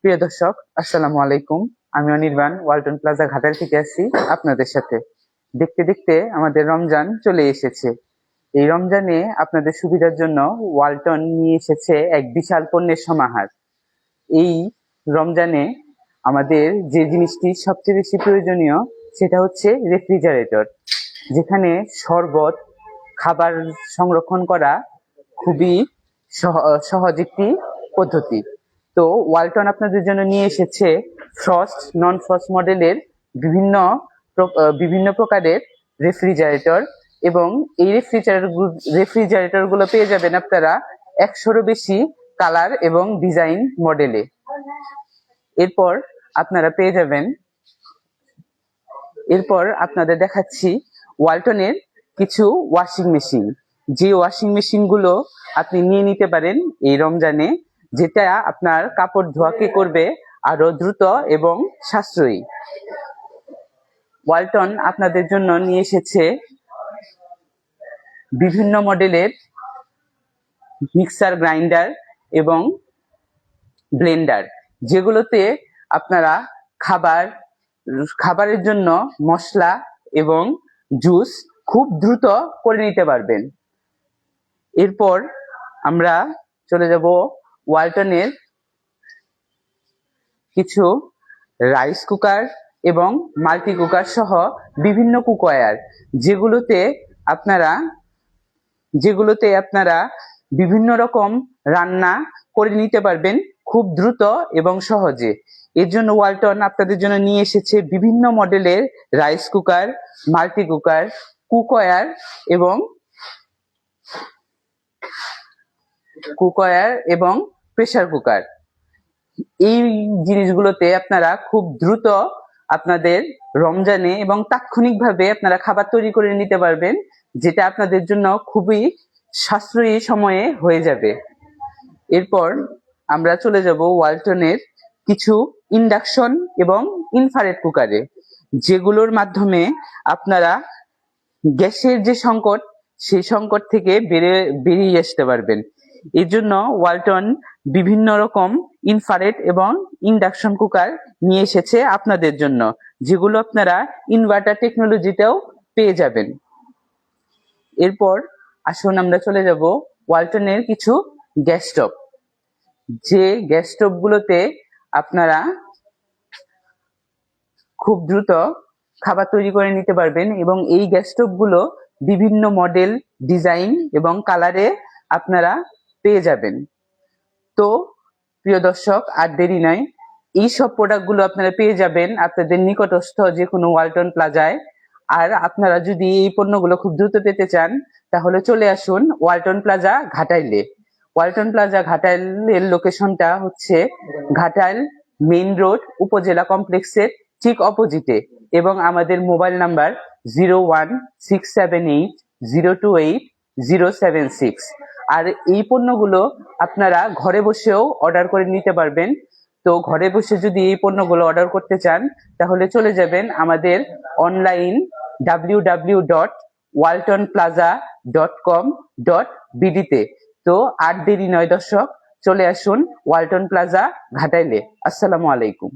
প্রিয় দর্শক, আসসালামু আলাইকুম। আমি অনির্বাণ, ওয়ালটন প্লাজা ঘাটার থেকে আসছি আপনাদের সাথে। দেখতে দেখতে আমাদের রমজান চলে এসেছে। এই রমজানে আপনাদের সুবিধার জন্য ওয়ালটন নিয়ে এসেছে এক বিশাল পণ্যের সমাহার। এই রমজানে আমাদের যে জিনিসটি সবচেয়ে বেশি প্রয়োজনীয়, সেটা হচ্ছে রেফ্রিজারেটর, যেখানে শরবত, খাবার সংরক্ষণ করা খুবই সহ- সহজ একটি পদ্ধতি। তো ওয়ালটন আপনাদের জন্য নিয়ে এসেছে ফ্রস্ট নন ফ্রস্ট মডেলের বিভিন্ন বিভিন্ন প্রকারের রেফ্রিজারেটর এবং এই রেফ্রিজারেটর রেফ্রিজারেটরগুলো পেয়ে যাবেন আপনারা একশোরও বেশি কালার এবং ডিজাইন মডেলে এরপর আপনারা পেয়ে যাবেন, এরপর আপনাদের দেখাচ্ছি ওয়ালটনের কিছু ওয়াশিং মেশিন যে ওয়াশিং মেশিনগুলো আপনি নিয়ে নিতে পারেন এই রমজানে যেটা আপনার কাপড় ধোয়াকে করবে আরও দ্রুত এবং সাশ্রয়ী। ওয়ালটন আপনাদের জন্য নিয়ে এসেছে বিভিন্ন মডেলের মিক্সার গ্রাইন্ডার এবং ব্লেন্ডার, যেগুলোতে আপনারা খাবার, খাবারের জন্য মশলা এবং জুস খুব দ্রুত করে নিতে পারবেন। এরপর আমরা চলে যাব ওয়ালটনের কিছু রাইস কুকার এবং মাল্টি কুকার সহ বিভিন্ন কুকওয়্যার, যেগুলোতে আপনারা যেগুলোতে আপনারা বিভিন্ন রকম রান্না করে নিতে পারবেন খুব দ্রুত এবং সহজে। এর জন্য ওয়ালটন আপনাদের জন্য নিয়ে এসেছে বিভিন্ন মডেলের rice cooker, multi cooker, cookware এবং কুকওয়্যার এবং প্রেসার কুকার এই জিনিসগুলোতে আপনারা খুব দ্রুত আপনাদের রমজানে এবং তাৎক্ষণিকভাবে আপনারা খাবার তৈরি করে নিতে পারবেন, যেটা আপনাদের জন্য খুবই সাশ্রয়ী সময়ে হয়ে যাবে। এরপর আমরা চলে যাব ওয়ালটনের কিছু ইন্ডাকশন এবং ইনফ্রারেড কুকারে, যেগুলোর মাধ্যমে আপনারা গ্যাসের যে সংকট, সেই সংকট থেকে বেড়ে বেরিয়ে আসতে পারবেন। এর জন্য ওয়ালটন বিভিন্ন রকম ইনফারেট এবং ইন্ডাকশন কুকার নিয়ে এসেছে আপনাদের জন্য, যেগুলো আপনারা ইনভার্টার টেকনোলজিতেও পেয়ে যাবেন। এরপর আসুন আমরা চলে যাব ওয়ালটনের কিছু গ্যাস স্টোভ যে গ্যাস স্টোভগুলোতে আপনারা খুব দ্রুত খাবার তৈরি করে নিতে পারবেন এবং এই গ্যাস স্টোভগুলো বিভিন্ন মডেল ডিজাইন এবং কালারে আপনারা পেয়ে যাবেন। তো, প্রিয় দর্শক, আর দেরি নাই। এই সব প্রোডাক্টগুলো আপনারা পেয়ে যাবেন আপনাদের নিকটস্থ যে কোনো ওয়ালটন প্লাজায় আর আপনারা যদি এই পণ্যগুলো খুব দ্রুত পেতে চান, তাহলে চলে আসুন ওয়ালটন প্লাজা ঘাটাইলে ওয়ালটন প্লাজা ঘাটাইলের লোকেশনটা হচ্ছে ঘাটাইল মেইন রোড, উপজেলা কমপ্লেক্সের ঠিক অপোজিটে এবং আমাদের mobile number zero one six seven eight zero two eight zero seven six. আর এই পণ্যগুলো আপনারা ঘরে বসেও অর্ডার করে নিতে পারবেন। তো ঘরে বসে যদি এই পণ্যগুলো অর্ডার করতে চান, তাহলে চলে যাবেন আমাদের online W W dot Walton plaza dot com dot বিডিতে তো আর দেরি নয় দর্শক, চলে আসুন ওয়ালটন প্লাজা ঘাটাইলে। আসসালামু আলাইকুম।